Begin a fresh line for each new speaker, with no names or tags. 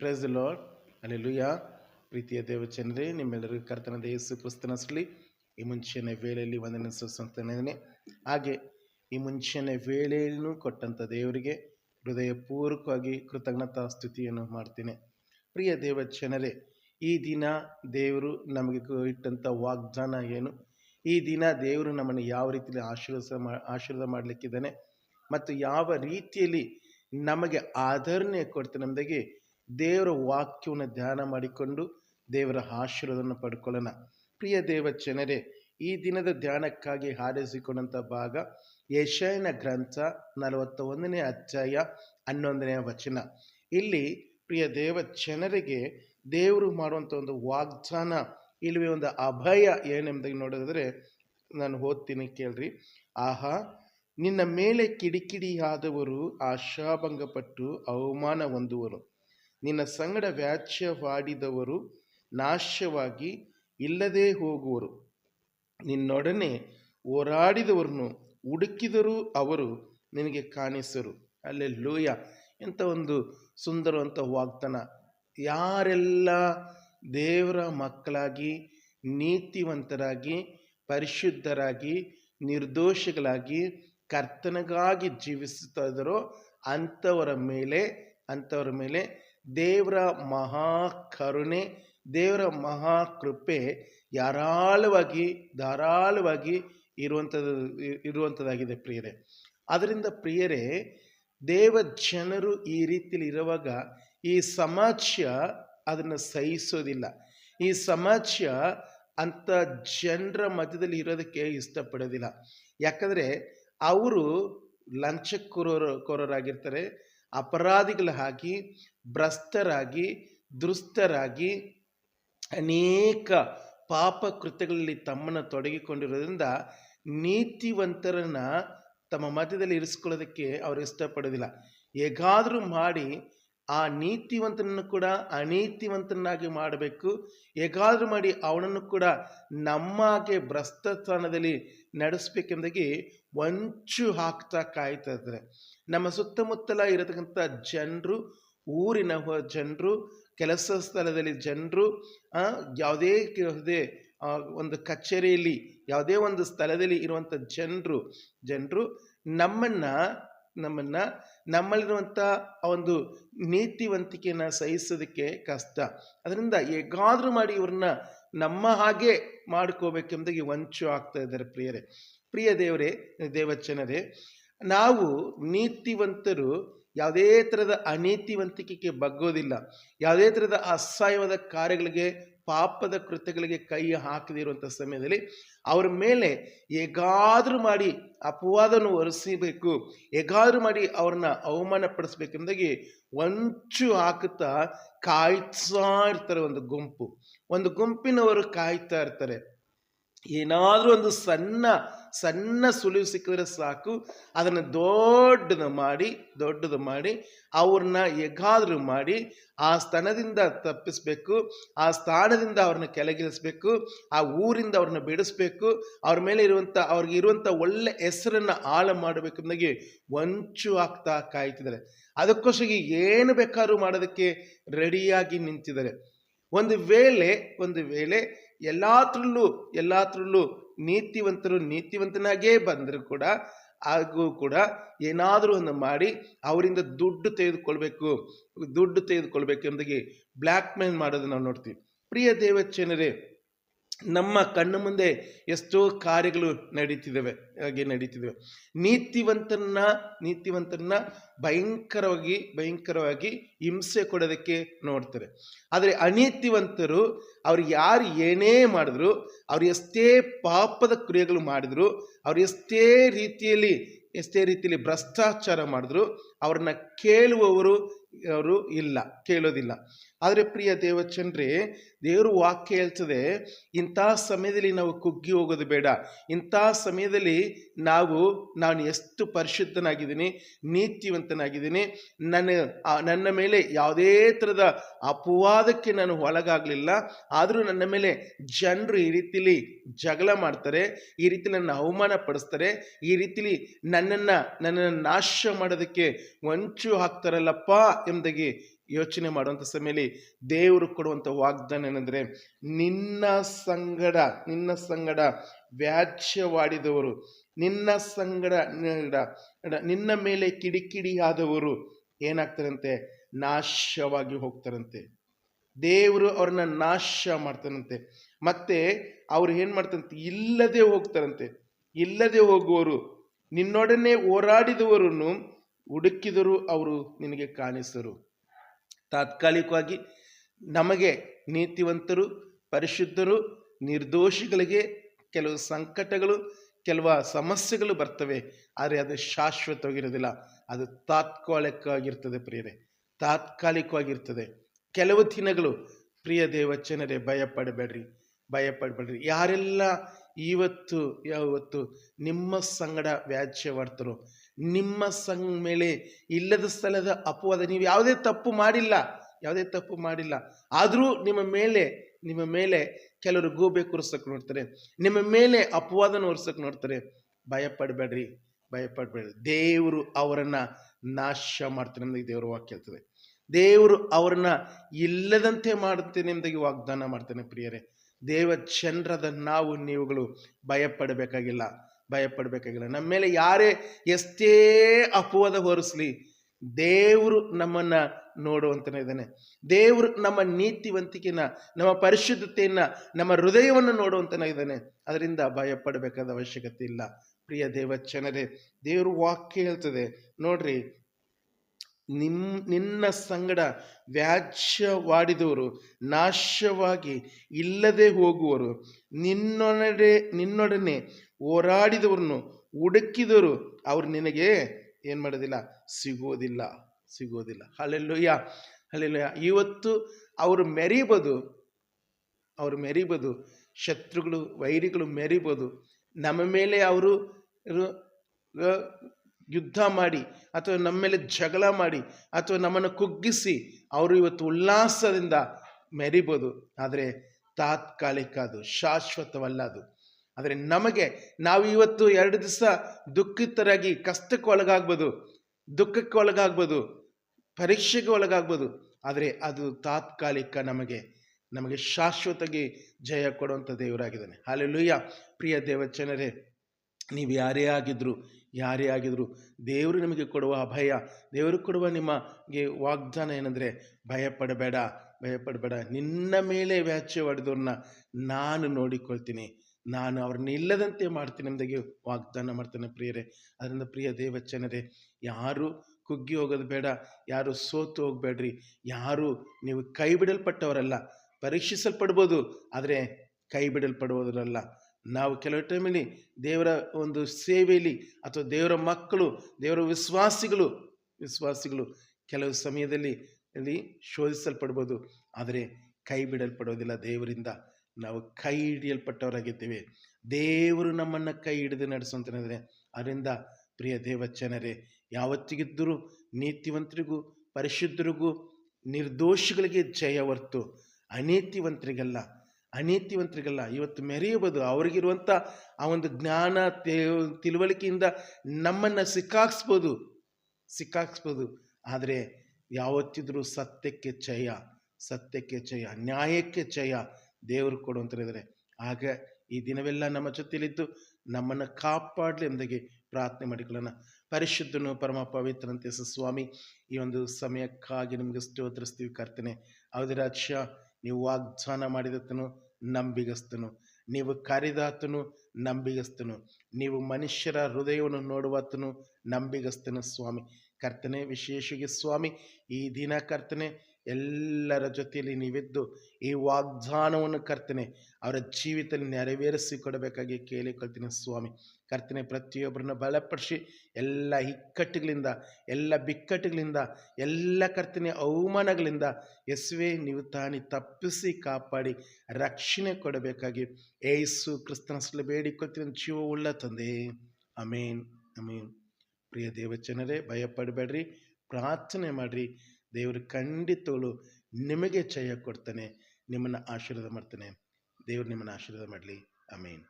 Press lord alleluia ಪ್ರೀತಿಯ ದೇವಚನರೇ ನಿಮ್ಮೆಲ್ಲರಿಗೂ ಕರ್ತನದ ಯೇಸು ಕ್ರಿಸ್ತನಸಲಿ ಈ ಮುಂಚಿನ ವೇಳೆಯಲ್ಲಿ ವಂದನೆ ಸುಸ್ತಾನೆ ಹಾಗೆ ಈ ಮುಂಚಿನ ವೇಳೆಯಲ್ಲೂ ಕೊಟ್ಟಂಥ ದೇವರಿಗೆ ಹೃದಯಪೂರ್ವಕವಾಗಿ ಕೃತಜ್ಞತಾ ಸ್ತುತಿಯನ್ನು ಮಾಡ್ತೀನಿ. ಪ್ರಿಯ ದೇವಚನರೇ ಈ ದಿನ ದೇವರು ನಮಗೆ ಇಟ್ಟಂಥ ವಾಗ್ದಾನ ಏನು? ಈ ದಿನ ದೇವರು ನಮ್ಮನ್ನು ಯಾವ ರೀತಿಯಲ್ಲಿ ಆಶೀರ್ವಾದ ಮಾ, ಆಶೀರ್ವಾದ ಮಾಡಲಿಕ್ಕಿದ್ದಾನೆ? ಮತ್ತು ಯಾವ ರೀತಿಯಲ್ಲಿ ನಮಗೆ ಆಧರಣೆ ಕೊಡ್ತಾನೆ ನಮಗೆ ದೇವರ ವಾಕ್ಯವನ್ನು ಧ್ಯಾನ ಮಾಡಿಕೊಂಡು ದೇವರ ಆಶೀರ್ವಾದವನ್ನು ಪಡ್ಕೊಳ್ಳೋಣ. ಪ್ರಿಯ ದೇವ ಜನರೇ, ಈ ದಿನದ ಧ್ಯಾನಕ್ಕಾಗಿ ಹಾರೈಸಿಕೊಂಡಂಥ ಭಾಗ ಯಶಯನ ಗ್ರಂಥ ನಲವತ್ತ ಒಂದನೇ ಅಧ್ಯಾಯ ಹನ್ನೊಂದನೇ ವಚನ. ಇಲ್ಲಿ ಪ್ರಿಯ ದೇವ ಜನರಿಗೆ ದೇವರು ಮಾಡುವಂಥ ಒಂದು ವಾಗ್ದಾನ ಇಲ್ಲಿ ಒಂದು ಅಭಯ ಏನೆಂಬುದಾಗಿ ನೋಡಿದ್ರೆ ನಾನು ಓದ್ತೀನಿ ಕೇಳ್ರಿ. ಆಹಾ, ನಿನ್ನ ಮೇಲೆ ಕಿಡಿಕಿಡಿಯಾದವರು ಆಶಾಭಂಗಪಟ್ಟು ಅವಮಾನ ಹೊಂದುವರು. ನಿನ್ನ ಸಂಗಡ ವ್ಯಾಜ್ಯವಾಡಿದವರು ನಾಶವಾಗಿ ಇಲ್ಲದೆ ಹೋಗುವರು. ನಿನ್ನೊಡನೆ ಹೋರಾಡಿದವರನ್ನು ಹುಡುಕಿದರೂ ಅವರು ನಿನಗೆ ಕಾಣಿಸರು. ಅಲ್ಲೇ ಲೂಯ ಎಂಥ ಒಂದು ಸುಂದರವಂತ ವಾಗ್ದಾನ. ಯಾರೆಲ್ಲ ದೇವರ ಮಕ್ಕಳಾಗಿ, ನೀತಿವಂತರಾಗಿ, ಪರಿಶುದ್ಧರಾಗಿ, ನಿರ್ದೋಷಿಗಳಾಗಿ, ಕರ್ತನಗಾಗಿ ಜೀವಿಸುತ್ತಾ ಇದ್ದರೋ ಅಂಥವರ ಮೇಲೆ ಅಂಥವರ ಮೇಲೆ ದೇವರ ಮಹಾ ಕರುಣೆ, ದೇವರ ಮಹಾ ಕೃಪೆ ಧಾರಾಳವಾಗಿ ಧಾರಾಳವಾಗಿ ಇರುವಂಥದ್ದು ಇರುವಂಥದ್ದಾಗಿದೆ ಪ್ರಿಯರೇ. ಅದರಿಂದ ಪ್ರಿಯರೇ ದೇವ ಜನರು ಈ ರೀತಿಯಲ್ಲಿ ಇರುವಾಗ ಈ ಸಮಾಜ ಅದನ್ನು ಸಹಿಸೋದಿಲ್ಲ. ಈ ಸಮಾಜ ಅಂಥ ಜನರ ಮಧ್ಯದಲ್ಲಿ ಇರೋದಕ್ಕೆ ಇಷ್ಟಪಡೋದಿಲ್ಲ. ಯಾಕಂದರೆ ಅವರು ಲಂಚಕೋರರು ಕೋರರಾಗಿರ್ತಾರೆ. ಅಪರಾಧಿಗಳಾಗಿ ಭ್ರಷ್ಟರಾಗಿ, ದುರುಸ್ತರಾಗಿ ಅನೇಕ ಪಾಪ ಕೃತ್ಯಗಳಲ್ಲಿ ತಮ್ಮನ್ನು ತೊಡಗಿಕೊಂಡಿರೋದ್ರಿಂದ ನೀತಿವಂತರನ್ನ ತಮ್ಮ ಮಧ್ಯದಲ್ಲಿ ಇರಿಸ್ಕೊಳ್ಳೋದಕ್ಕೆ ಅವರು ಇಷ್ಟಪಡೋದಿಲ್ಲ. ಹೇಗಾದರೂ ಮಾಡಿ ಆ ನೀತಿವಂತನನ್ನು ಕೂಡ ಅನೀತಿವಂತನಾಗಿ ಮಾಡಬೇಕು. ಹೇಗಾದರೂ ಮಾಡಿ ಅವನನ್ನು ಕೂಡ ನಮ್ಮಾಗೆ ಭ್ರಷ್ಟಸ್ಥಾನದಲ್ಲಿ ನಡೆಸಬೇಕೆಂದಾಗಿ ವಂಚು ಹಾಕ್ತಾ ಕಾಯ್ತಾ ಇದ್ದಾರೆ ನಮ್ಮ ಸುತ್ತಮುತ್ತಲ ಇರತಕ್ಕಂಥ ಜನರು, ಊರಿನ ಜನರು, ಕೆಲಸ ಸ್ಥಳದಲ್ಲಿ ಜನರು ಯಾವುದೇ ಯಾವುದೇ ಒಂದು ಕಚೇರಿಯಲ್ಲಿ, ಯಾವುದೇ ಒಂದು ಸ್ಥಳದಲ್ಲಿ ಇರುವಂಥ ಜನರು ಜನರು ನಮ್ಮನ್ನು ನಮ್ಮನ್ನು, ನಮ್ಮಲ್ಲಿರುವಂಥ ಆ ಒಂದು ನೀತಿವಂತಿಕೆಯನ್ನು ಸಹಿಸೋದಕ್ಕೆ ಕಷ್ಟ. ಅದರಿಂದ ಹೇಗಾದರೂ ಮಾಡಿ ಇವ್ರನ್ನ ನಮ್ಮ ಹಾಗೆ ಮಾಡ್ಕೋಬೇಕೆಂಬುದಾಗಿ ವಂಚು ಆಗ್ತಾ ಇದ್ದಾರೆ ಪ್ರಿಯರೇ. ಪ್ರಿಯ ದೇವರೇ ದೇವಚನರೇ ನಾವು ನೀತಿವಂತರು ಯಾವುದೇ ಥರದ ಅನೀತಿವಂತಿಕೆಗೆ ಬಗ್ಗೋದಿಲ್ಲ. ಯಾವುದೇ ಥರದ ಅಸಹ್ಯವಾದ ಕಾರ್ಯಗಳಿಗೆ, ಪಾಪದ ಕೃತ್ಯಗಳಿಗೆ ಕೈ ಹಾಕದಿರುವಂಥ ಸಮಯದಲ್ಲಿ ಅವ್ರ ಮೇಲೆ ಹೇಗಾದರೂ ಮಾಡಿ ಅಪವಾದವನ್ನು ಒರೆಸಬೇಕು, ಹೇಗಾದರೂ ಮಾಡಿ ಅವ್ರನ್ನ ಅವಮಾನ ಪಡಿಸ್ಬೇಕೆಂದಾಗಿ ವಂಚು ಹಾಕುತ್ತಾ ಕಾಯ್ತಾ ಇರ್ತಾರೆ ಒಂದು ಗುಂಪು. ಒಂದು ಗುಂಪಿನವರು ಕಾಯ್ತಾ ಇರ್ತಾರೆ. ಏನಾದರೂ ಒಂದು ಸಣ್ಣ ಸಣ್ಣ ಸುಳಿವು ಸಿಕ್ಕಿದ್ರೆ ಸಾಕು. ಅದನ್ನು ದೊಡ್ಡದು ಮಾಡಿ ದೊಡ್ಡದು ಮಾಡಿ, ಅವ್ರನ್ನ ಹೇಗಾದರೂ ಮಾಡಿ, ಆ ಸ್ಥಾನದಿಂದ ತಪ್ಪಿಸ್ಬೇಕು, ಆ ಸ್ಥಾನದಿಂದ ಅವ್ರನ್ನ ಕೆಳಗಿಳಿಸ್ಬೇಕು, ಆ ಊರಿಂದ ಅವ್ರನ್ನ ಬಿಡಿಸ್ಬೇಕು, ಅವ್ರ ಮೇಲೆ ಇರುವಂಥ ಅವ್ರಿಗೆ ಇರುವಂಥ ಒಳ್ಳೆ ಹೆಸರನ್ನು ಹಾಳು ಅನ್ನೋಗಿ ವಂಚು ಆಗ್ತಾ ಕಾಯ್ತಿದ್ದಾರೆ. ಅದಕ್ಕೋಸ್ಕರ ಏನು ಬೇಕಾದ್ರೂ ಮಾಡೋದಕ್ಕೆ ರೆಡಿಯಾಗಿ ನಿಂತಿದ್ದಾರೆ. ಒಂದು ವೇಳೆ ಒಂದು ವೇಳೆ ಎಲ್ಲಾತ್ರಲ್ಲೂ ಎಲ್ಲಾತ್ರಲ್ಲೂ ನೀತಿವಂತರು ನೀತಿವಂತನಾಗೇ ಬಂದರೂ ಕೂಡ, ಹಾಗೂ ಕೂಡ ಏನಾದರೂ ಒಂದು ಮಾಡಿ ಅವರಿಂದ ದುಡ್ಡು ತೆಗೆದುಕೊಳ್ಬೇಕು ದುಡ್ಡು ತೆಗೆದುಕೊಳ್ಬೇಕು ಎಂಬುದಾಗಿ ಬ್ಲ್ಯಾಕ್ ಮೇಲ್ ಮಾಡೋದು ನಾವು ನೋಡ್ತೀವಿ. ಪ್ರಿಯ ದೇವಚನರೇ ನಮ್ಮ ಕಣ್ಣು ಮುಂದೆ ಎಷ್ಟೋ ಕಾರ್ಯಗಳು ನಡೀತಿದ್ದಾವೆ ಹಾಗೆ ನಡೀತಿದ್ದಾವೆ ನೀತಿವಂತನ್ನ ನೀತಿವಂತನ್ನ ಭಯಂಕರವಾಗಿ ಭಯಂಕರವಾಗಿ ಹಿಂಸೆ ಕೊಡೋದಕ್ಕೆ ನೋಡ್ತಾರೆ. ಆದರೆ ಅನೀತಿವಂತರು ಅವ್ರು ಯಾರು ಏನೇ ಮಾಡಿದ್ರು, ಅವ್ರು ಎಷ್ಟೇ ಪಾಪದ ಕ್ರಿಯೆಗಳು ಮಾಡಿದ್ರು, ಅವ್ರು ಎಷ್ಟೇ ರೀತಿಯಲ್ಲಿ ಎಷ್ಟೇ ರೀತಿಯಲ್ಲಿ ಭ್ರಷ್ಟಾಚಾರ ಮಾಡಿದ್ರು, ಅವ್ರನ್ನ ಕೇಳುವವರು ಅವರು ಇಲ್ಲ, ಕೇಳೋದಿಲ್ಲ. ಆದರೆ ಪ್ರಿಯ ದೇವಚಂದ್ರೇ, ದೇವರು ವಾಕ್ಯ ಹೇಳ್ತದೆ, ಇಂಥ ಸಮಯದಲ್ಲಿ ನಾವು ಕುಗ್ಗಿ ಹೋಗೋದು ಬೇಡ. ಇಂಥ ಸಮಯದಲ್ಲಿ ನಾವು, ನಾನು ಎಷ್ಟು ಪರಿಶುದ್ಧನಾಗಿದ್ದೀನಿ, ನೀತಿವಂತನಾಗಿದ್ದೀನಿ, ನನ್ನ ನನ್ನ ಮೇಲೆ ಯಾವುದೇ ಥರದ ಅಪವಾದಕ್ಕೆ ನಾನು ಒಳಗಾಗಲಿಲ್ಲ. ಆದರೂ ನನ್ನ ಮೇಲೆ ಜನರು ಈ ರೀತಿಲಿ ಜಗಳ ಮಾಡ್ತಾರೆ, ಈ ರೀತಿ ನನ್ನ ಅವಮಾನ ಪಡಿಸ್ತಾರೆ, ಈ ರೀತಿಲಿ ನನ್ನನ್ನು ನನ್ನನ್ನು ನಾಶ ಮಾಡೋದಕ್ಕೆ ವಂಚು ಹಾಕ್ತಾರಲ್ಲಪ್ಪ ಎಂಬುದಾಗಿ ಯೋಚನೆ ಮಾಡುವಂಥ ಸಮಯದಲ್ಲಿ ದೇವರು ಕೊಡುವಂಥ ವಾಗ್ದಾನ ಏನಂದರೆ, ನಿನ್ನ ಸಂಗಡ ನಿನ್ನ ಸಂಗಡ ವ್ಯಾಜ್ಯವಾಡಿದವರು, ನಿನ್ನ ಸಂಗಡ ನಿನ್ನ- ಮೇಲೆ ಕಿಡಿಕಿಡಿಯಾದವರು ಏನಾಗ್ತಾರಂತೆ? ನಾಶವಾಗಿ ಹೋಗ್ತಾರಂತೆ. ದೇವರು ಅವ್ರನ್ನ ನಾಶ ಮಾಡ್ತಾರಂತೆ. ಮತ್ತೆ ಅವ್ರು ಏನು ಮಾಡ್ತಾರಂತೆ? ಇಲ್ಲದೆ ಹೋಗ್ತಾರಂತೆ. ಇಲ್ಲದೆ ಹೋಗುವವರು, ನಿನ್ನೊಡನೆ ಹೋರಾಡಿದವರನ್ನು ಹುಡುಕಿದರು ಅವರು ನಿನಗೆ ಕಾಣಿಸರು. ತಾತ್ಕಾಲಿಕವಾಗಿ ನಮಗೆ ನೀತಿವಂತರು, ಪರಿಶುದ್ಧರು, ನಿರ್ದೋಷಿಗಳಿಗೆ ಕೆಲವು ಸಂಕಟಗಳು, ಕೆಲವು ಸಮಸ್ಯೆಗಳು ಬರ್ತವೆ, ಆದರೆ ಅದು ಶಾಶ್ವತವಾಗಿರೋದಿಲ್ಲ ಅದು ತಾತ್ಕಾಲಿಕವಾಗಿರ್ತದೆ ಪ್ರಿಯರೇ. ತಾತ್ಕಾಲಿಕವಾಗಿರ್ತದೆ. ಕೆಲವು ದಿನಗಳು, ಪ್ರಿಯ ದೇವಚನರೇ, ಭಯಪಡಬೇಡ್ರಿ ಭಯಪಡಬೇಡ್ರಿ. ಯಾರೆಲ್ಲ ಇವತ್ತು, ಯಾವತ್ತು ನಿಮ್ಮ ಸಂಗಡ ವ್ಯಾಜ್ಯವಾಡ್ತಾರೋ ನಿಮ್ಮ ಸಂಘ ಮೇಲೆ ಇಲ್ಲದ ಸ್ಥಳದ ಅಪವಾದ, ನೀವು ಯಾವುದೇ ತಪ್ಪು ಮಾಡಿಲ್ಲ, ಯಾವುದೇ ತಪ್ಪು ಮಾಡಿಲ್ಲ. ಆದರೂ ನಿಮ್ಮ ಮೇಲೆ ನಿಮ್ಮ ಮೇಲೆ ಕೆಲವರು ಗೂಬೆ ಕೂರಿಸಕ್ಕೆ ನೋಡ್ತಾರೆ. ನಿಮ್ಮ ಮೇಲೆ ಅಪವಾದನ ಹೊರ್ಸಕ್ಕೆ ನೋಡ್ತಾರೆ. ಭಯಪಡಬೇಡ್ರಿ ಭಯಪಡಬೇಡ್ರಿ. ದೇವರು ಅವರನ್ನ ನಾಶ ಮಾಡ್ತಾರೆ ಎಂಬುದಾಗಿ ದೇವರು ವಾಕ್ಯ ಹೇಳ್ತದೆ. ದೇವರು ಅವರನ್ನ ಇಲ್ಲದಂತೆ ಮಾಡುತ್ತೇನೆ ನಿಮ್ದಾಗಿ ವಾಗ್ದಾನ ಮಾಡ್ತೇನೆ ಪ್ರಿಯರೇ. ದೇವ ಚಂದ್ರದ ನಾವು, ನೀವುಗಳು ಭಯಪಡಬೇಕಾಗಿಲ್ಲ. ಭಯಪಡಬೇಕಾಗಿಲ್ಲ. ನಮ್ಮ ಮೇಲೆ ಯಾರೇ ಎಷ್ಟೇ ಅಪವಾದ ಹೊರಿಸ್ಲಿ, ದೇವರು ನಮ್ಮನ್ನ ನೋಡುವಂತನೇ ಇದ್ದಾನೆ. ದೇವರು ನಮ್ಮ ನೀತಿವಂತಿಕೆನ, ನಮ್ಮ ಪರಿಶುದ್ಧತೆಯನ್ನ, ನಮ್ಮ ಹೃದಯವನ್ನು ನೋಡುವಂತನೇ ಇದ್ದಾನೆ. ಅದರಿಂದ ಭಯಪಡಬೇಕಾದ ಅವಶ್ಯಕತೆ ಇಲ್ಲ. ಪ್ರಿಯ ದೇವಚನರೇ ದೇವರು ವಾಕ್ಯ ಹೇಳ್ತದೆ ನೋಡ್ರಿ, ನಿಮ್, ನಿನ್ನ ಸಂಗಡ ವ್ಯಾಜ್ಯವಾಡಿದವರು, ನಾಶವಾಗಿ ಇಲ್ಲದೆ ಹೋಗುವರು. ನಿನ್ನೊಡನೆ ನಿನ್ನೊಡನೆ ಹೋರಾಡಿದವರನ್ನು ಹುಡುಕಿದವರು ಅವ್ರು ನಿನಗೆ ಏನು ಮಾಡೋದಿಲ್ಲ? ಸಿಗೋದಿಲ್ಲ ಸಿಗೋದಿಲ್ಲ. ಅಲ್ಲೆಲ್ಲೂಯ್ಯ ಅಲ್ಲೆಲ್ಲೂಯ್ಯ ಇವತ್ತು ಅವರು ಮೆರಿಬೋದು ಅವರು ಮೆರಿಬೋದು, ಶತ್ರುಗಳು, ವೈರಿಗಳು ಮೆರಿಬೋದು. ನಮ್ಮ ಮೇಲೆ ಅವರು ಯುದ್ಧ ಮಾಡಿ ಅಥವಾ ನಮ್ಮ ಮೇಲೆ ಜಗಳ ಮಾಡಿ ಅಥವಾ ನಮ್ಮನ್ನು ಕುಗ್ಗಿಸಿ ಅವರು ಇವತ್ತು ಉಲ್ಲಾಸದಿಂದ ಮೆರಿಬೋದು. ಆದರೆ ತಾತ್ಕಾಲಿಕ ಅದು, ಶಾಶ್ವತವಲ್ಲ ಅದು. ಆದರೆ ನಮಗೆ ನಾವು ಇವತ್ತು ಎರಡು ದಿವಸ ದುಃಖಿತರಾಗಿ, ಕಷ್ಟಕ್ಕೆ ಒಳಗಾಗ್ಬೋದು, ದುಃಖಕ್ಕೆ ಒಳಗಾಗ್ಬೋದು, ಪರೀಕ್ಷೆಗೆ ಒಳಗಾಗ್ಬೋದು, ಆದರೆ ಅದು ತಾತ್ಕಾಲಿಕ ನಮಗೆ ನಮಗೆ ಶಾಶ್ವತವಾಗಿ ಜಯ ಕೊಡುವಂಥ ದೇವರಾಗಿದ್ದಾನೆ. ಹಾಲೆಲ್ಲೂಯ್ಯ ಪ್ರಿಯ ದೇವಚನರೇ ನೀವು ಯಾರೇ ಆಗಿದ್ರು ಯಾರೇ ಆಗಿದ್ರು ದೇವರು ನಿಮಗೆ ಕೊಡುವ ಅಭಯ, ದೇವರು ಕೊಡುವ ನಿಮಗೆ ವಾಗ್ದಾನ ಏನಂದರೆ, ಭಯಪಡಬೇಡ ಭಯಪಡಬೇಡ. ನಿನ್ನ ಮೇಲೆ ವ್ಯಾಚ್ಯ ಹೊಡೆದವ್ರನ್ನ ನಾನು ನೋಡಿಕೊಳ್ತೀನಿ. ನಾನು ಅವ್ರನ್ನ ಇಲ್ಲದಂತೆ ಮಾಡ್ತೀನಿ ಎಂಬುದಾಗಿ ವಾಗ್ದಾನ ಮಾಡ್ತಾನೆ ಪ್ರಿಯರೇ. ಅದರಿಂದ ಪ್ರಿಯ ದೇವಚನರೇ ಯಾರು ಕುಗ್ಗಿ ಹೋಗೋದು ಬೇಡ, ಯಾರು ಸೋತು ಹೋಗಬೇಡ್ರಿ, ಯಾರು ನೀವು ಕೈ ಬಿಡಲ್ಪಟ್ಟವರಲ್ಲ ಪರೀಕ್ಷಿಸಲ್ಪಡ್ಬೋದು, ಆದರೆ ಕೈ ಬಿಡಲ್ಪಡುವುದರಲ್ಲ ನಾವು ಕೆಲವು ಟೈಮಲ್ಲಿ ದೇವರ ಒಂದು ಸೇವೆಯಲ್ಲಿ ಅಥವಾ ದೇವರ ಮಕ್ಕಳು, ದೇವರ ವಿಶ್ವಾಸಿಗಳು ವಿಶ್ವಾಸಿಗಳು ಕೆಲವು ಸಮಯದಲ್ಲಿ ಅಲ್ಲಿ ಶೋಧಿಸಲ್ಪಡ್ಬೋದು, ಆದರೆ ಕೈ ಬಿಡಲ್ಪಡೋದಿಲ್ಲ ದೇವರಿಂದ. ನಾವು ಕೈ ಹಿಡಿಯಲ್ಪಟ್ಟವರಾಗಿದ್ದೇವೆ. ದೇವರು ನಮ್ಮನ್ನು ಕೈ ಹಿಡಿದು ನಡೆಸುವಂತಂದರೆ ಅದರಿಂದ ಪ್ರಿಯ ದೇವಚನರೇ, ಯಾವತ್ತಿಗಿದ್ದರೂ ನೀತಿವಂತರಿಗೂ, ಪರಿಶುದ್ಧರಿಗೂ, ನಿರ್ದೋಷಿಗಳಿಗೆ ಜಯ ಹೊರ್ತು ಅನೀತಿವಂತರಿಗೆಲ್ಲ, ಅನೀತಿವಂತರಿಗಲ್ಲ. ಇವತ್ತು ಮೆರೆಯಬಹುದು ಅವರಿಗಿರುವಂಥ ಆ ಒಂದು ಜ್ಞಾನ ತಿಳುವಳಿಕೆಯಿಂದ ನಮ್ಮನ್ನು ಸಿಕ್ಕಾಕ್ಸ್ಬೋದು ಸಿಕ್ಕಾಕ್ಸ್ಬೋದು. ಆದರೆ ಯಾವತ್ತಿದ್ರೂ ಸತ್ಯಕ್ಕೆ ಜಯ ಸತ್ಯಕ್ಕೆ ಜಯ ನ್ಯಾಯಕ್ಕೆ ಜಯ ದೇವರು ಕೊಡುವಂತಿದ್ದಾರೆ ಆಗ ಈ ದಿನವೆಲ್ಲ ನಮ್ಮ ಜೊತೆಯಲ್ಲಿದ್ದು ನಮ್ಮನ್ನು ಕಾಪಾಡಲಿ ಎಂದಾಗಿ ಪ್ರಾರ್ಥನೆ ಮಾಡಿಕೊಳ್ಳೋಣ. ಪರಿಶುದ್ಧನು ಪರಮ ಪವಿತ್ರಂತೆ ಸ್ವಾಮಿ ಈ ಒಂದು ಸಮಯಕ್ಕಾಗಿ ನಿಮಗೆ ಸ್ತೋತ್ರಿಸ್ತೀವಿ ಕರ್ತನೆ ಅವಧಿರಾಜ ನೀವು ವಾಗ್ದಾನ ಮಾಡಿದತನು, ನಂಬಿಗಸ್ತನು. ನೀವು ಕರೆದಾತನು, ನಂಬಿಗಸ್ತನು. ನೀವು ಮನುಷ್ಯರ ಹೃದಯವನ್ನು ನೋಡುವಾತನು, ನಂಬಿಗಸ್ತನು ಸ್ವಾಮಿ. ಕರ್ತನೆ ವಿಶೇಷವಾಗಿ ಸ್ವಾಮಿ, ಈ ದಿನ ಕರ್ತನೆ ಎಲ್ಲರ ಜೊತೆಯಲ್ಲಿ ನೀವಿದ್ದು ಈ ವಾಗ್ದಾನವನ್ನು ಕರ್ತನೆ, ಅವರ ಜೀವಿತ ನೆರವೇರಿಸಿ ಕೊಡಬೇಕಾಗಿ ಕೇಳಿಕೊಳ್ತೀನಿ ಸ್ವಾಮಿ. ಕರ್ತನೆ, ಪ್ರತಿಯೊಬ್ಬರನ್ನ ಬಲಪಡಿಸಿ ಎಲ್ಲ ಇಕ್ಕಟ್ಟುಗಳಿಂದ, ಎಲ್ಲ ಬಿಕ್ಕಟ್ಟುಗಳಿಂದ, ಎಲ್ಲ ಕರ್ತನೆ ಅವಮಾನಗಳಿಂದ ಎಸ್ವೇ ನೀವು ತಾನಿ ತಪ್ಪಿಸಿ ಕಾಪಾಡಿ ರಕ್ಷಣೆ ಕೊಡಬೇಕಾಗಿ ಏಸು ಕ್ರಿಸ್ತನ ಬೇಡಿಕೊಳ್ತೀನಿ. ಉಳ್ಳ ತಂದೆ. ಅಮೇನ್ ಅಮೇನ್ ಪ್ರಿಯ ದೇವಚನರೇ ಭಯಪಡಬೇಡ್ರಿ, ಪ್ರಾರ್ಥನೆ ಮಾಡಿರಿ. ದೇವರು ಖಂಡಿತಗಳು ನಿಮಗೆ ಜಯ ಕೊಡ್ತಾನೆ ನಿಮ್ಮನ್ನು ಆಶೀರ್ವಾದ ಮಾಡ್ತಾನೆ. ದೇವರು ನಿಮ್ಮನ್ನು ಆಶೀರ್ವಾದ ಮಾಡಲಿ. ಅಮೇನ್